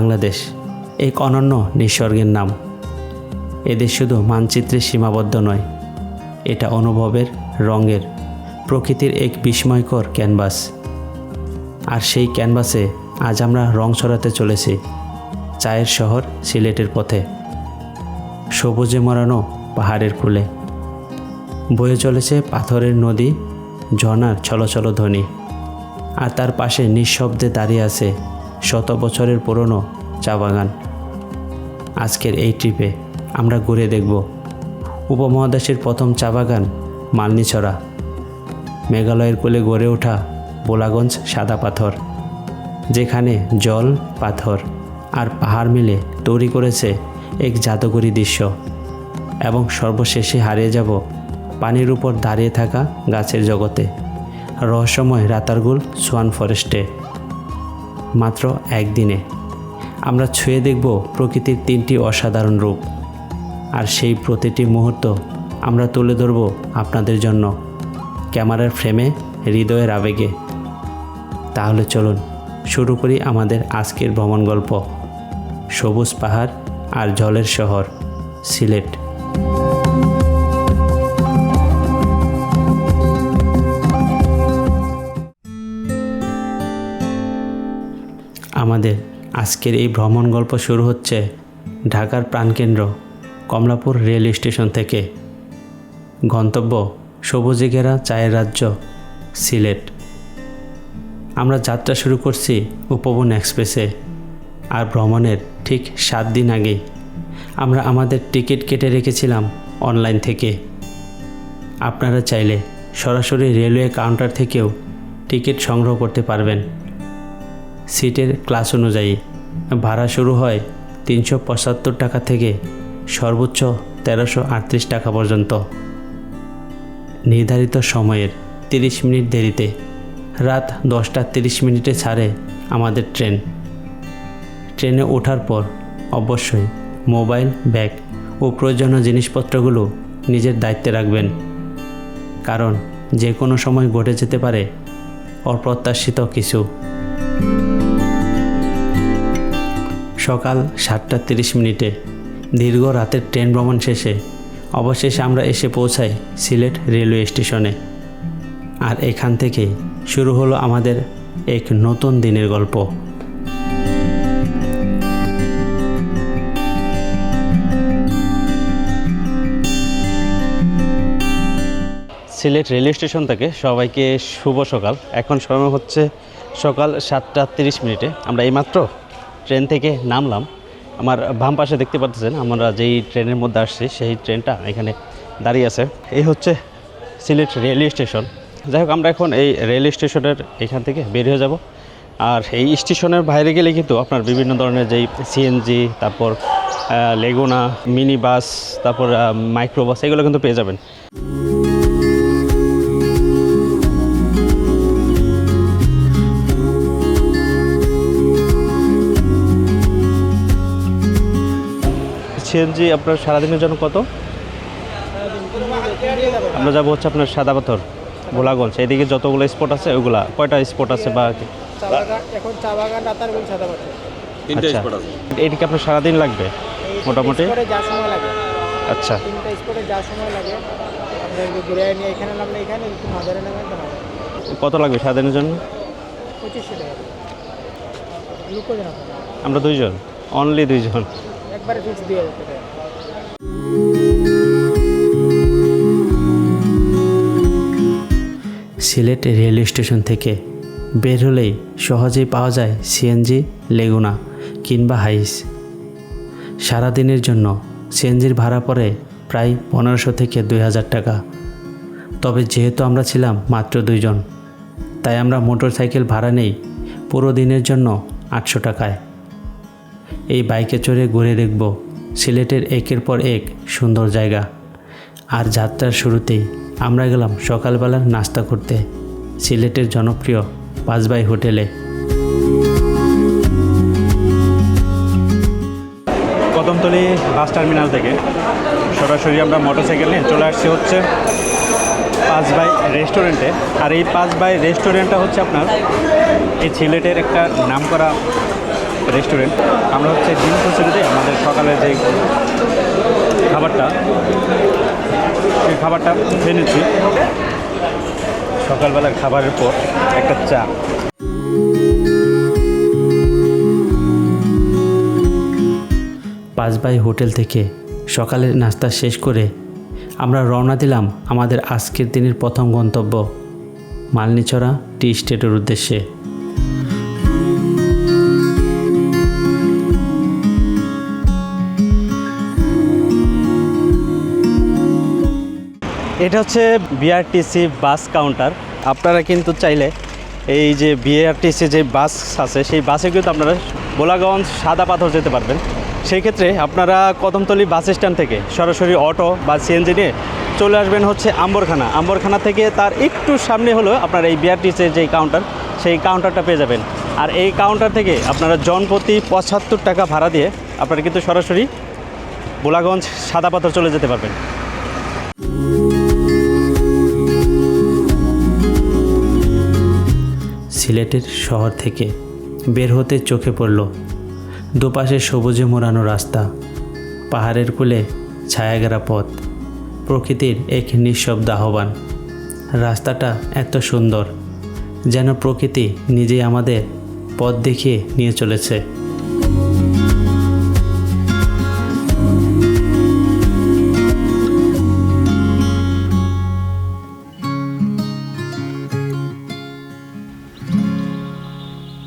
বাংলাদেশ, এক অনন্য নিসর্গের নাম। এদেশ শুধু মানচিত্রে সীমাবদ্ধ নয়, এটা অনুভবের, রঙের, প্রকৃতির এক বিস্ময়কর ক্যানভাস। আর সেই ক্যানভাসে আজ আমরা রং ছড়াতে চলেছি, চায়ের শহর সিলেটের পথে, সবুজে মরানো পাহাড়ের কুলে। বয়ে চলেছে পাথরের নদী, ঝর্ণার ছলছল ধ্বনি, আর তার পাশে নিঃশব্দে দাঁড়িয়ে আছে শত বছরের পুরনো চা বাগান। আজকের এই ট্রিপে আমরা ঘুরে দেখব উপমহাদেশের প্রথম চা বাগান মালনিছড়া। মেঘালয়ের কোলে গড়ে ওঠা বোলাগঞ্জ সাদা পাথর, যেখানে জল, পাথর আর পাহাড় মিলে তৈরি করেছে এক জাদুকরী দৃশ্য। এবং সর্বশেষে হারিয়ে যাব পানির উপর দাঁড়িয়ে থাকা গাছের জগতে। রহস্যময় রাতারগুল সোয়ান ফরেস্টে। মাত্র একদিনে। আমরা ছুঁয়ে দেখব প্রকৃতির তিনটি অসাধারণ রূপ। আর সেই প্রতিটি মুহূর্ত আমরা তুলে ধরব আপনাদের জন্য। ক্যামেরার ফ্রেমে হৃদয়ের আবেগে। তাহলে চলুন শুরু করি আমাদের আজকের ভ্রমণ গল্প। সবুজ পাহাড় আর জলের শহর, সিলেট। আমাদের। আজকের এই ভ্রমণ গল্প শুরু হচ্ছে ঢাকার প্রাণকেন্দ্র কমলাপুর রেল স্টেশন থেকে। গন্তব্য সবুজে ঘেরা চায়ের রাজ্য, সিলেট। আমরা যাত্রা শুরু করছি উপবন এক্সপ্রেসে আর ভ্রমণের ঠিক সাত দিন আগে আমরা আমাদের টিকিট কেটে রেখেছিলাম অনলাইন থেকে। আপনারা চাইলে সরাসরি রেলওয়ে কাউন্টার থেকেও টিকিট সংগ্রহ করতে পারবেন। সিটের ক্লাস অনুযায়ী ভাড়া শুরু হয় তিনশো পঁচাত্তর টাকা থেকে সর্বোচ্চ তেরোশো আটত্রিশ টাকা পর্যন্ত। নির্ধারিত সময়ের তিরিশ মিনিট দেরিতে রাত দশটা তিরিশ মিনিটে ছাড়ে আমাদের ট্রেন। ট্রেনে ওঠার পর অবশ্যই মোবাইল, ব্যাগ ও প্রয়োজনীয় জিনিসপত্রগুলো নিজের দায়িত্বে রাখবেন। কারণ যে কোনো সময় ঘটে যেতে পারে অপ্রত্যাশিত কিছু। সকাল সাতটা তিরিশ মিনিটে। দীর্ঘ রাতের ট্রেন ভ্রমণ শেষে অবশেষে আমরা এসে পৌঁছাই সিলেট রেলওয়ে স্টেশনে। আর এখান থেকে শুরু হলো আমাদের এক নতুন দিনের গল্প। সিলেট রেলওয়ে স্টেশন থেকে সবাইকে শুভ সকাল। এখন সময় হচ্ছে সকাল সাতটা তিরিশ মিনিটে। আমরা এইমাত্র ট্রেন থেকে নামলাম। আমার বাম পাশে দেখতে পাচ্ছেন, আমরা যেই ট্রেনের মধ্যে আসছি, সেই ট্রেনটা এখানে দাঁড়িয়ে আছে। এই হচ্ছে সিলেট রেলওয়ে স্টেশন। যাই হোক, আমরা এখন এই রেলওয়ে স্টেশনের এখান থেকে বের হয়ে যাব। আর এই স্টেশনের বাইরে গেলে কিন্তু আপনার বিভিন্ন ধরনের যেই সিএনজি তারপর লেগুনা মিনি বাস তারপর মাইক্রো বাস এগুলো কিন্তু পেয়ে যাবেন। সিএনজি আপনার সারাদিনের জন্য কত? আমরা যাব হচ্ছে আপনার সাদা পাথর গোলাগঞ্জ। এইদিকে যতগুলো স্পট আছে ওইগুলা কয়টা স্পট আছে বা চা বাগান এখন চা বাগান রাতারগুল সাদা পাথর তিনটে আচ্ছা। এইদিকে আপনার সারাদিন লাগবে মোটামুটি? যা সময় লাগে। আচ্ছা। তিনটা স্পটে যা সময় লাগে আমরা ঘুরে নিয়ে এখানে নামলে এখানে মাদারে নামে কত লাগবে সারাদিনের জন্য? পঁচিশশো টাকা। আমরা দুইজন অনলি দুইজন। একবারে ফিক্স দিয়ে টাকা সিলেট রেলওয়ে স্টেশন থেকে বের হলেই সহজেই পাওয়া যায় সিএনজি, লেগুনা কিংবা হাইস। সারাদিনের জন্য সিএনজির ভাড়া পড়ে প্রায় পনেরোশো থেকে দুই হাজার টাকা। তবে যেহেতু আমরা ছিলাম মাত্র দুইজন, তাই আমরা মোটর সাইকেল ভাড়া নেই পুরো দিনের জন্য আটশো টাকায়। এই বাইকে চড়ে ঘুরে দেখব। সিলেটের একের পর এক সুন্দর জায়গা। আর যাত্রার শুরুতেই আমরা গেলাম সকালবেলার নাস্তা করতে। সিলেটের জনপ্রিয় পাঁচবাই হোটেলে। কদমতলি বাস টার্মিনাল থেকে। সরাসরি আমরা মোটরসাইকেল নিয়ে চলে আসছি হচ্ছে পাঁচ বাই রেস্টুরেন্টে আর এই পাঁচ বাই রেস্টুরেন্টটা হচ্ছে আপনার এই সিলেটের একটা নামকরা রেস্টুরেন্ট আমরা হচ্ছে ডিম কচুরিতে আমাদের সকালের যে খাবারটা, সেই খাবারটা খেয়ে নিচ্ছি। সকালবেলার খাবারের পর একটা চা। পাঁচবাই হোটেল থেকে সকালের নাস্তা শেষ করে আমরা রওনা দিলাম আমাদের আজকের দিনের প্রথম গন্তব্য, মালনিছড়া টি স্টেটের উদ্দেশ্যে। এটা হচ্ছে বিআরটিসি বাস কাউন্টার আপনারা কিন্তু চাইলে এই যে বিআরটিসি যে বাস আছে, সেই বাসে কিন্তু আপনারা বোলাগঞ্জ সাদা পাথর যেতে পারবেন। সেই ক্ষেত্রে আপনারা কদমতলি বাস স্ট্যান্ড থেকে সরাসরি অটো বা সিএনজি নিয়ে চলে আসবেন হচ্ছে আম্বরখানা। আম্বরখানা থেকে তার একটু সামনে হলো আপনার এই বিআরটিসির যে কাউন্টার সেই কাউন্টারটা পেয়ে যাবেন। আর এই কাউন্টার থেকে আপনারা জনপ্রতি পঁচাত্তর টাকা ভাড়া দিয়ে আপনারা কিন্তু সরাসরি বোলাগঞ্জ সাদা পাথর চলে যেতে পারবেন। সিলেটের শহর থেকে বের হতে চোখে পড়ল দুপাশে সবুজে মোড়ানো রাস্তা, পাহাড়ের কূলে ছায়াগেরা পথ, প্রকৃতির এক নিঃশব্দ আহ্বান। রাস্তাটা এত সুন্দর যেন প্রকৃতি নিজেই আমাদের পথ দেখিয়ে নিয়ে চলেছে।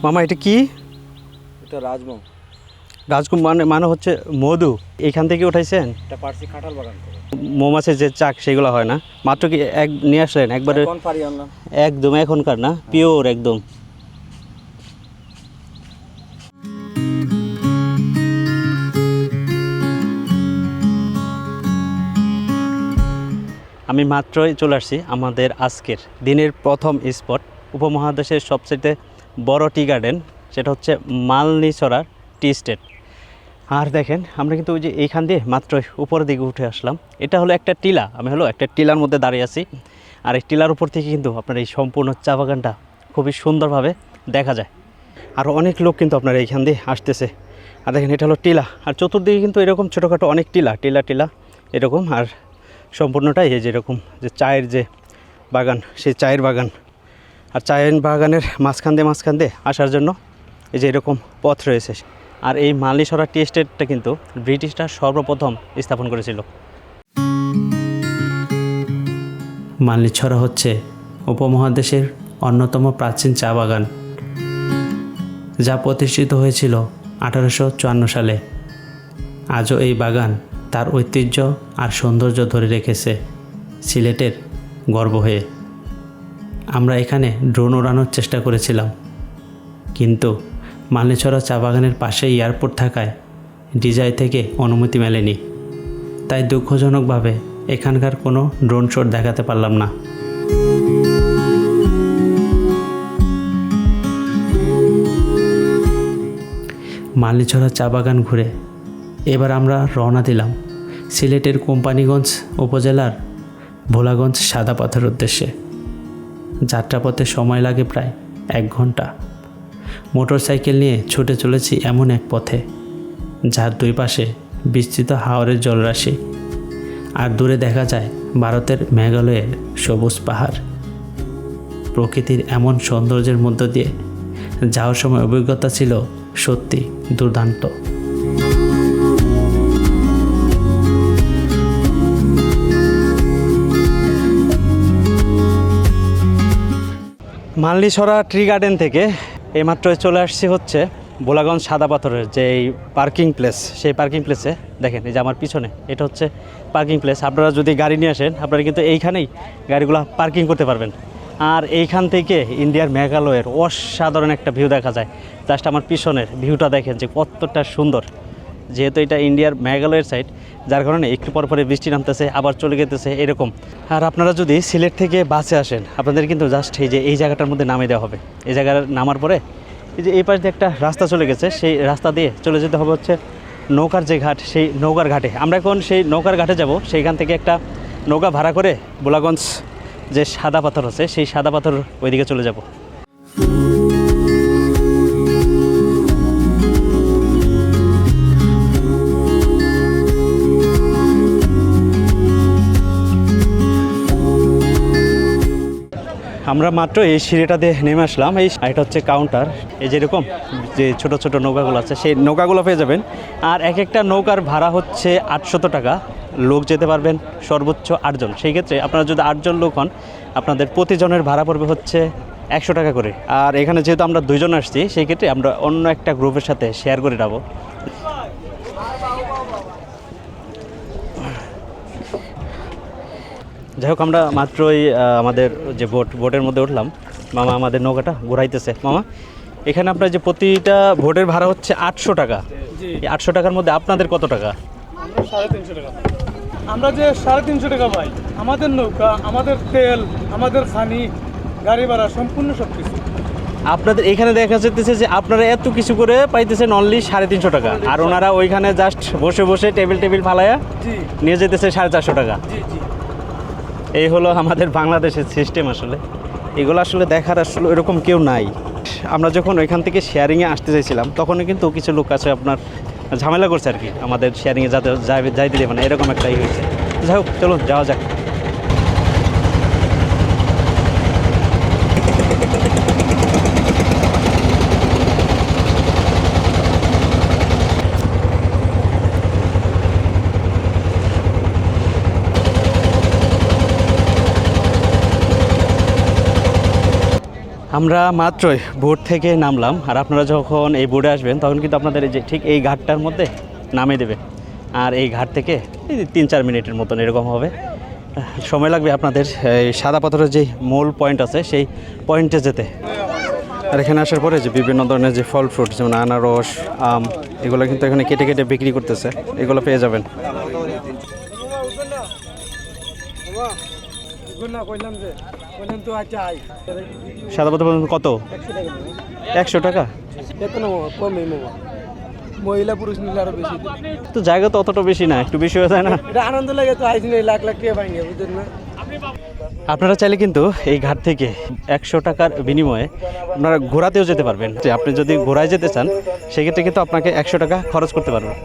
মামা এটা কি? এটা রাজমো রাজকুম মানে মানে হচ্ছে মধু। এইখান থেকে উঠাইছেন? এটা পার্সি কাঁঠাল বাগান মৌমাছির যে চাক সেগুলো হয় না। মাত্র কি এক নিয়ে আসলেন? একবারে একদম এখনকার না? পিওর একদম। আমি মাত্রই চলে আসছি আমাদের আজকের দিনের প্রথম স্পট উপমহাদেশের সবচেয়ে বড় টি গার্ডেন, সেটা হচ্ছে মালনিচড়ার টি স্টেট। আর দেখেন, আমরা কিন্তু ওই যে এইখান দিয়ে মাত্র উপরের দিকে উঠে আসলাম। এটা হলো একটা টিলা, আমি হলো একটা টিলার মধ্যে দাঁড়িয়ে আছি। আর এই টিলার উপর থেকে কিন্তু আপনার এই সম্পূর্ণ চা বাগানটা খুবই সুন্দরভাবে দেখা যায়। আর অনেক লোক কিন্তু আপনার এইখান দিয়ে আসতেছে। আর দেখেন, এটা হলো টিলা। আর চতুর্দিকে কিন্তু এরকম ছোটোখাটো অনেক টিলা টিলা টিলা এরকম। আর সম্পূর্ণটাই এই যেরকম যে চায়ের যে বাগান, সেই চায়ের বাগান। আর চায়ের বাগানের মাঝখান দিয়ে মাঝখান দিয়ে আসার জন্য এই যে এরকম পথ রয়েছে। আর এই মালিসরা টি এস্টেটটা কিন্তু ব্রিটিশরা সর্বপ্রথম স্থাপন করেছিল। মালনিছড়া হচ্ছে উপমহাদেশের অন্যতম প্রাচীন চা বাগান, যা প্রতিষ্ঠিত হয়েছিল আঠারোশো চুয়ান্ন সালে। আজও এই বাগান তার ঐতিহ্য আর সৌন্দর্য ধরে রেখেছে সিলেটের গর্ব হয়ে। আমরা এখানে ড্রোন ওড়ানোর চেষ্টা করেছিলাম। কিন্তু মালনিছড়া চা বাগানের পাশে এয়ারপোর্ট থাকায় ডিজাই থেকে অনুমতি মেলেনি। তাই দুঃখজনকভাবে এখানকার কোনো ড্রোন শট দেখাতে পারলাম না। মালিছড়া চা বাগান ঘুরে এবার আমরা রওনা দিলাম সিলেটের কোম্পানিগঞ্জ উপজেলার ভোলাগঞ্জ সাদা পথের উদ্দেশ্যে। যাত্রাপথে সময় লাগে প্রায় এক ঘণ্টা। মোটরসাইকেল নিয়ে ছুটে চলেছি এমন এক পথে, যার দুই পাশে বিস্তৃত হাওরের জলরাশি। আর দূরে দেখা যায় ভারতের মেঘালয়ের সবুজ পাহাড়। প্রকৃতির এমন সৌন্দর্যের মধ্য দিয়ে যাওয়ার সময় অভিজ্ঞতা ছিল সত্যি দুর্দান্ত। মাল্লিছড়া ট্রি গার্ডেন থেকে এইমাত্র চলে আসছি হচ্ছে বোলাগঞ্জ সাদা পাথরের যে পার্কিং প্লেস, সেই পার্কিং প্লেসে। দেখেন, এই যে আমার পিছনে, এটা হচ্ছে পার্কিং প্লেস। আপনারা যদি গাড়ি নিয়ে আসেন, আপনারা কিন্তু এইখানেই গাড়িগুলো পার্কিং করতে পারবেন। আর এইখান থেকে ইন্ডিয়ার মেঘালয়ের অসাধারণ একটা ভিউ দেখা যায়। জাস্ট আমার পিছনের ভিউটা দেখেন যে কতটা সুন্দর। যেহেতু এটা ইন্ডিয়ার মেঘালয়ের সাইড যার কারণে একটু পর পরে বৃষ্টি নামতেছে, আবার চলে যেতেছে এরকম। আর আপনারা যদি সিলেট থেকে বাসে আসেন, আপনাদের কিন্তু জাস্ট এই যে, এই জায়গাটার মধ্যে নামে দেওয়া হবে। এই জায়গার নামার পরে, এই যে এই পাশ দিয়ে একটা রাস্তা চলে গেছে, সেই রাস্তা দিয়ে চলে যেতে হবে হচ্ছে নৌকার যে ঘাট, সেই নৌকার ঘাটে। আমরা এখন সেই নৌকার ঘাটে যাব, সেইখান থেকে একটা নৌকা ভাড়া করে বোলাগঞ্জ যে সাদা পাথর আছে, সেই সাদা পাথর ওইদিকে চলে যাব। আমরা মাত্র এই সিঁড়িটা দিয়ে নেমে আসলাম। এই এটা হচ্ছে কাউন্টার এই যেরকম যে ছোট ছোট নৌকাগুলো আছে, সেই নৌকাগুলো পেয়ে যাবেন। আর এক একটা নৌকার ভাড়া হচ্ছে আটশত টাকা। লোক যেতে পারবেন সর্বোচ্চ আটজন। সেই ক্ষেত্রে আপনারা যদি আটজন লোক হন, আপনাদের প্রতিজনের ভাড়া পড়বে হচ্ছে একশো টাকা করে। আর এখানে যেহেতু আমরা দুজন আসছি, সেই ক্ষেত্রে আমরা অন্য একটা গ্রুপের সাথে শেয়ার করে যাব যাই হোক আমরা মাত্রই আমাদের যে বোট বোটের মধ্যে উঠলাম। মামা আমাদের নৌকাটা ঘোরাইতেছে। মামা এখানে আপনার যে প্রতিটা ভোটের ভাড়া হচ্ছে আটশো টাকা। এই আটশো টাকার মধ্যে আপনাদের কত টাকা? আমরা সাড়ে তিনশো টাকা আমরা যে সাড়ে তিনশো টাকা পাই আমাদের নৌকা আমাদের তেল আমাদের খানি গাড়ি ভাড়া সম্পূর্ণ সব কিছু আপনাদের এখানে দেখা যেতেছে যে আপনারা এত কিছু করে পাইতেছেন অনলি সাড়ে তিনশো টাকা। আর ওনারা ওইখানে জাস্ট বসে বসে টেবিল টেবিল ফালায়া নিয়ে যেতেছে সাড়ে চারশো টাকা। জি জি। এই হলো আমাদের বাংলাদেশের সিস্টেম আসলে। এগুলো আসলে দেখার আসলে এরকম কেউ নাই। আমরা যখন ওইখান থেকে শেয়ারিংয়ে আসতে চাইছিলাম তখনও কিন্তু কিছু লোক আছে আপনার ঝামেলা করছে আর কি। আমাদের শেয়ারিংয়ে যাতে যাই- যাইতে দেবে না এরকম একটা ই হয়েছে। যাই হোক, চলুন, যাওয়া যাক। আমরা মাত্রই বোট থেকে নামলাম, আর আপনারা যখন এই বোর্ডে আসবেন, তখন কিন্তু আপনাদের এই যে ঠিক এই ঘাটটার মধ্যে নামিয়ে দেবে। আর এই ঘাট থেকে এই তিন চার মিনিটের মতন এরকম হবে। সময় লাগবে আপনাদের, এই সাদা পাথরের যে মূল পয়েন্ট আছে, সেই পয়েন্টে যেতে। আর এখানে আসার পরে যে বিভিন্ন ধরনের যে ফল ফ্রুট যেমন আনারস, আম, এগুলো কিন্তু এখানে কেটে কেটে বিক্রি করতেছে। এগুলো পেয়ে যাবেন। কইলাম যে সাদা পাথর পর্যন্ত কত? একশো টাকা? মহিলা পুরুষ নিলে আরও বেশি। তো জায়গা তো অতটা বেশি না একটু বেশি হয়ে যায় না? এটা আনন্দ লাগে তো আইসি লাখ লাখ টাকা ভাঙে বুঝলেন না? আপনারা চাইলে কিন্তু এই ঘাট থেকে একশো টাকার বিনিময়ে আপনারা ঘোরাতেও যেতে পারবেন। যে আপনি যদি ঘোরায় যেতে চান সেক্ষেত্রে কিন্তু আপনাকে একশো টাকা খরচ করতে পারবেন।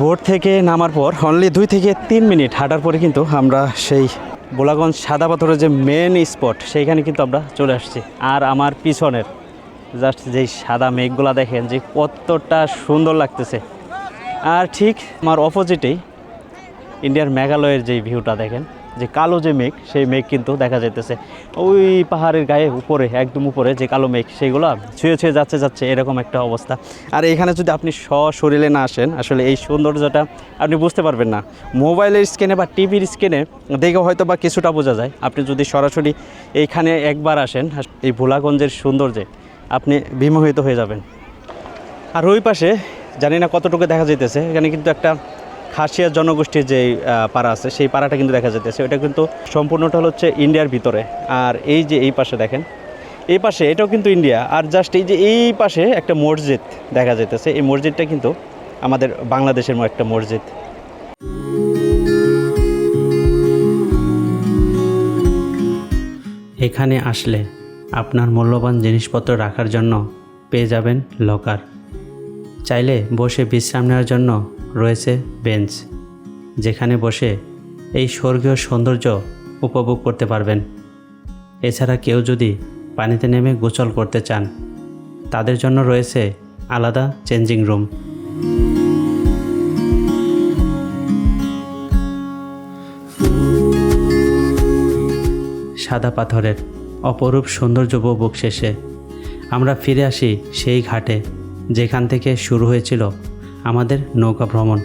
বোট থেকে নামার পর অনলি দুই থেকে তিন মিনিট হাঁটার পরে কিন্তু আমরা সেই গোলাগঞ্জ সাদা পাথরের যে মেন স্পট সেইখানে কিন্তু আমরা চলে আসছি। আর আমার পিছনের জাস্ট যেই সাদা মেঘগুলো দেখেন, যে কতটা সুন্দর লাগতেছে। আর ঠিক আমার অপোজিটেই ইন্ডিয়ার মেঘালয়ের যেই ভিউটা দেখেন যে কালো যে মেঘ, সেই মেঘ কিন্তু দেখা যাইতেছে। ওই পাহাড়ের গায়ে উপরে, একদম উপরে যে কালো মেঘ, সেইগুলো ছুঁয়ে ছুঁয়ে যাচ্ছে যাচ্ছে এরকম একটা অবস্থা। আর এখানে যদি আপনি সশরীরে না আসেন, আসলে এই সৌন্দর্যটা আপনি বুঝতে পারবেন না। মোবাইলের স্ক্রিনে বা টিভির স্ক্রিনে দেখে হয়তো বা কিছুটা বোঝা যায়। আপনি যদি সরাসরি এইখানে একবার আসেন এই ভোলাগঞ্জের সৌন্দর্যে, আপনি বিমোহিত হয়ে যাবেন। আর ওই পাশে, জানি না কতটুকু দেখা যাইতেছে, এখানে কিন্তু একটা খাসিয়া জনগোষ্ঠীর যে পাড়া আছে, সেই পাড়াটা কিন্তু দেখা যাইতেছে। ওটা কিন্তু সম্পূর্ণটা হচ্ছে ইন্ডিয়ার ভিতরে। আর এই যে এই পাশে দেখেন, এই পাশে এটাও কিন্তু ইন্ডিয়া। আর জাস্ট এই যে এই পাশে একটা মসজিদ দেখা যাইতেছে। এই মসজিদটা কিন্তু আমাদের বাংলাদেশের একটা মসজিদ। এখানে আসলে আপনার মূল্যবান জিনিসপত্র রাখার জন্য পেয়ে যাবেন লকার চাইলে বসে বিশ্রাম নেওয়ার জন্য রয়েছে বেঞ্চ, যেখানে বসে এই স্বর্গীয় সৌন্দর্য উপভোগ করতে পারবেন। এছাড়া কেউ যদি পানিতে নেমে গোচল করতে চান, তাদের জন্য রয়েছে আলাদা চেঞ্জিং রুম। সাদা পাথরের অপরূপ সৌন্দর্য উপভোগ শেষে আমরা ফিরে আসি সেই ঘাটে, যেখান থেকে শুরু হয়েছিল আমাদের নৌকা ভ্রমণ।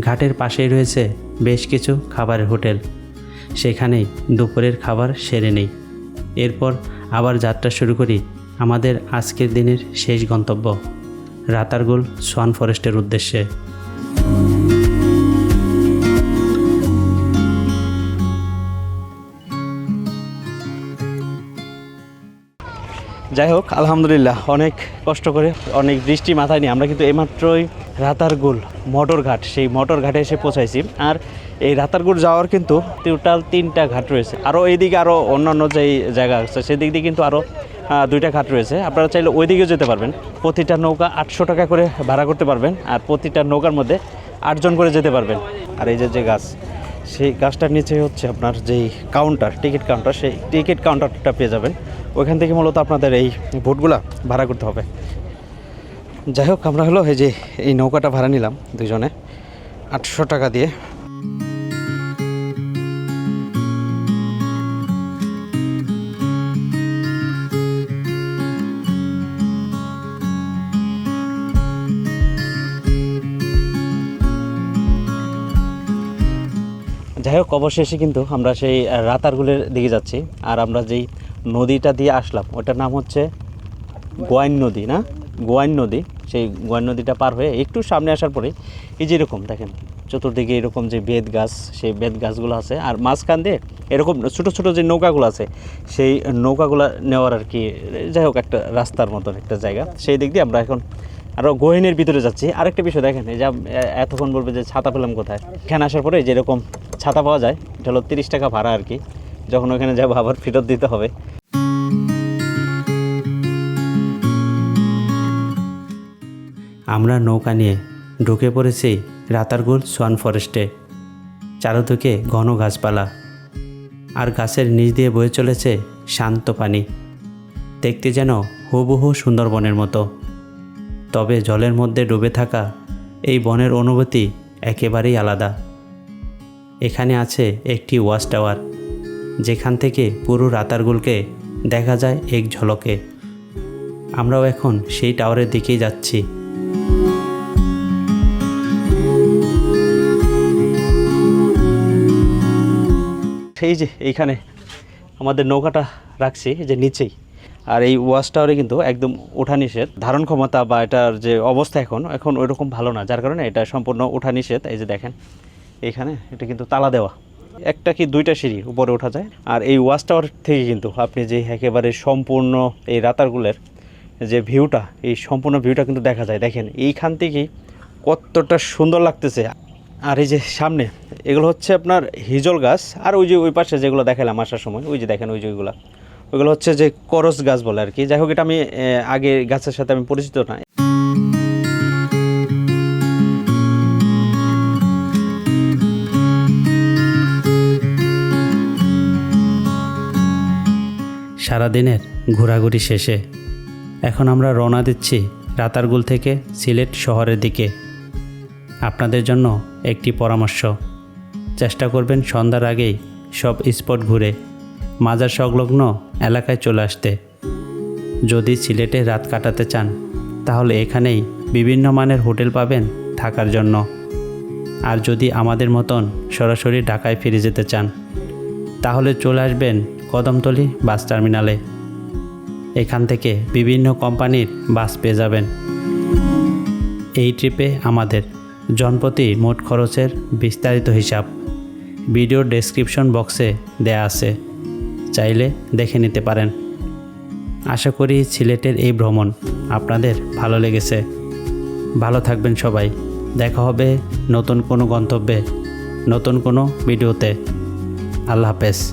ঘাটের পাশেই রয়েছে বেশ কিছু খাবারের হোটেল। সেখানেই দুপুরের খাবার সেরে নেই। এরপর আবার যাত্রা শুরু করি আমাদের আজকের দিনের শেষ গন্তব্য, রাতারগুল সোয়ান ফরেস্টের উদ্দেশ্যে। যাই হোক, আলহামদুলিল্লাহ, অনেক কষ্ট করে, অনেক বৃষ্টি মাথায় নিয়ে আমরা কিন্তু এইমাত্রই রাতারগুল মোটর ঘাট সেই মোটর ঘাটে এসে পৌঁছাইছি। আর এই রাতারগুল যাওয়ার কিন্তু টোটাল তিনটা ঘাট রয়েছে। আরও এইদিকে আরও অন্যান্য যেই জায়গা আছে, সেদিক দিয়ে কিন্তু আরও দুইটা ঘাট রয়েছে। আপনারা চাইলে ওইদিকে যেতে পারবেন। প্রতিটা নৌকা আটশো টাকা করে ভাড়া করতে পারবেন। আর প্রতিটা নৌকার মধ্যে আটজন করে যেতে পারবেন। আর এই যে যে গাছ সেই গাছটার নিচে হচ্ছে আপনার যেই কাউন্টার টিকিট কাউন্টার সেই টিকিট কাউন্টারটা পেয়ে যাবেন। ওইখান থেকে মূলত আপনাদের এই ভোটগুলো ভাড়া করতে হবে। যাই হোক, আমরা হলো এই যে এই নৌকাটা ভাড়া নিলাম দুজনে আটশো টাকা দিয়ে যাই হোক অবশেষে কিন্তু আমরা সেই রাতারগুলের দিকে যাচ্ছি। আর আমরা যেই নদীটা দিয়ে আসলাম, ওটার নাম হচ্ছে গোয়াইন নদী, না? গোয়াইন নদী। সেই গোয়াইন নদীটা পার হয়ে একটু সামনে আসার পরে, এই যে এরকম, দেখেন, চতুর্দিকে এরকম যে বেদ গাছ, সেই বেদ গাছগুলো আছে, আর মাঝখান দিয়ে এরকম ছোটো ছোটো যে নৌকাগুলো আছে, সেই নৌকাগুলো নেওয়ার আর কি, যাই হোক, একটা রাস্তার মতন একটা জায়গা। সেই দিক দিয়ে আমরা এখন আরও গহিনের ভিতরে যাচ্ছি। আরেকটা বিষয় দেখেন, এই যে এতক্ষণ বলবে যে ছাতা পেলাম কোথায়? এখানে আসার পরে যেরকম ছাতা পাওয়া যায়, এটা হলো তিরিশ টাকা ভাড়া আর কি। যখন ওখানে যাব আবার ফেরত দিতে হবে। আমরা নৌকা নিয়ে ঢুকে পড়েছি রাতারগুল সোয়ান ফরেস্টে। চারদিকে ঘন গাছপালা। আর গাছের নিচ দিয়ে বয়ে চলেছে শান্ত পানি। দেখতে যেন হুবহু সুন্দরবনের মতো। তবে জলের মধ্যে ডুবে থাকা এই বনের অনুভূতি একেবারেই আলাদা। এখানে আছে একটি ওয়াচ টাওয়ার, যেখান থেকে পুরো রাতারগুলকে দেখা যায় এক ঝলকে। আমরাও এখন সেই টাওয়ারের দিকেই যাচ্ছি। সেই যে এইখানে আমাদের নৌকাটা রাখছি যে নিচেই। আর এই ওয়াচ টাওয়ারে কিন্তু একদম ওঠা নিষেধ। ধারণ ক্ষমতা বা এটার যে অবস্থা এখন এখন ওইরকম ভালো না। যার কারণে এটা সম্পূর্ণ ওঠা নিষেধ। এই যে দেখেন এইখানে এটা কিন্তু তালা দেওয়া। একটা কি দুইটা সিঁড়ি উপরে ওঠা যায়। আর এই ওয়াচ টাওয়ার থেকে কিন্তু আপনি যে একেবারে সম্পূর্ণ এই রাতারগুলের যে ভিউটা, এই সম্পূর্ণ ভিউটা কিন্তু দেখা যায়। দেখেন, এইখান থেকেই কতটা সুন্দর লাগতেছে। আর এই যে সামনে, এগুলো হচ্ছে আপনার হিজল গাছ। আর ওই যে ওই পাশে যেগুলো দেখালাম আসার সময়, ওই যে দেখেন, ওই যে ওইগুলো। ওইগুলো হচ্ছে যে করস গাছ বলে আর কি। যাই হোক, এটা আমি আগে গাছের সাথে আমি পরিচিত না সারাদিনের ঘোরাঘুরি শেষে এখন আমরা রওনা দিচ্ছি রাতারগুল থেকে সিলেট শহরের দিকে। আপনাদের জন্য একটি পরামর্শ। চেষ্টা করবেন সন্ধ্যার আগেই সব স্পট ঘুরে। মাজার সংলগ্ন এলাকায় চলে আসতে। যদি সিলেটে রাত কাটাতে চান, তাহলে এখানেই বিভিন্ন মানের হোটেল পাবেন থাকার জন্য। আর যদি আমাদের মতন সরাসরি ঢাকায় ফিরে যেতে চান, তাহলে চলে আসবেন কদমতলি বাস টার্মিনালে। এখান থেকে বিভিন্ন কোম্পানির বাস পেয়ে যাবেন। এই ট্রিপে আমাদের জনপ্রতি মোট খরচের বিস্তারিত হিসাব ভিডিওর ডেসক্রিপশন বক্সে দেয়া আছে। চাইলে দেখে নিতে পারেন। আশা করি সিলেটের এই ভ্রমণ আপনাদের ভালো লেগেছে। ভালো থাকবেন সবাই। দেখা হবে নতুন কোনো গন্তব্যে, নতুন কোনো ভিডিওতে। আল্লাহ হাফেজ।